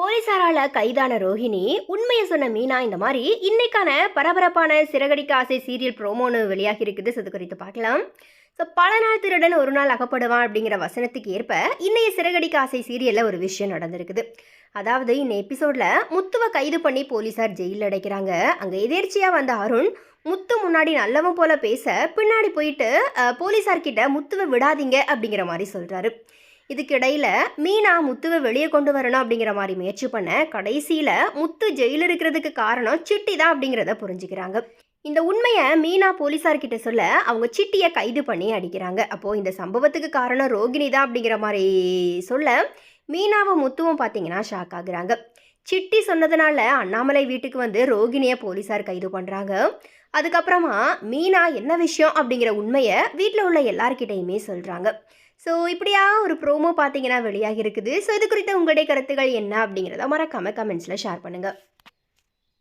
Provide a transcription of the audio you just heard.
போலீசாரால கைதான ரோஹிணி உண்மையை சொன்ன மீனா இந்த மாதிரி இன்னைக்கான பரபரப்பான சிறகடிக்க ஆசை சீரியல் ப்ரோமோன்னு வெளியாகி இருக்குது. அது குறித்து பார்க்கலாம். ஸோ பல நாள் திருடன் ஒரு நாள் அகப்படுவான் அப்படிங்கிற வசனத்துக்கு ஏற்ப இன்னைய சிறகடிக்க ஆசை சீரியலில் ஒரு விஷயம் நடந்திருக்குது. அதாவது இந்த எபிசோட்ல முத்துவை கைது பண்ணி போலீசார் ஜெயிலில் அடைக்கிறாங்க. அங்கே எதேர்ச்சியாக வந்த அருண் முத்து முன்னாடி நல்லவன் போல பேச பின்னாடி போயிட்டு போலீஸார்கிட்ட போலீசார்கிட்ட முத்துவை விடாதீங்க அப்படிங்கிற மாதிரி சொல்கிறாரு இதுக்கிடையில் மீனா முத்துவை வெளியே கொண்டு வரணும் அப்படிங்கிற மாதிரி முயற்சி பண்ண கடைசியில் முத்து ஜெயிலில் இருக்கிறதுக்கு காரணம் சிட்டி தான் அப்படிங்கிறத புரிஞ்சுக்கிறாங்க. இந்த உண்மையை மீனா போலீஸார்கிட்ட சொல்ல அவங்க சிட்டியை கைது பண்ணி அடிக்கிறாங்க. அப்போது இந்த சம்பவத்துக்கு காரணம் ரோகிணி தான் அப்படிங்கிற மாதிரி சொல்ல மீனாவும் முத்துவும் பார்த்தீங்கன்னா ஷாக் ஆகுறாங்க. சிட்டி சொன்னதுனால அண்ணாமலை வீட்டுக்கு வந்து ரோகிணியை போலீஸார் கைது பண்ணுறாங்க அதுக்கப்புறமா மீனா என்ன விஷயம் அப்படிங்கிற உண்மையை வீட்டில் உள்ள எல்லார்கிட்டையுமே சொல்கிறாங்க ஸோ இப்படியா ஒரு ப்ரோமோ பார்த்தீங்கன்னா வெளியாகி இருக்குது. ஸோ இது குறித்த உங்களுடைய கருத்துக்கள் என்ன அப்படிங்கிறத மறக்காமல் கமெண்ட்ஸில் ஷேர் பண்ணுங்கள்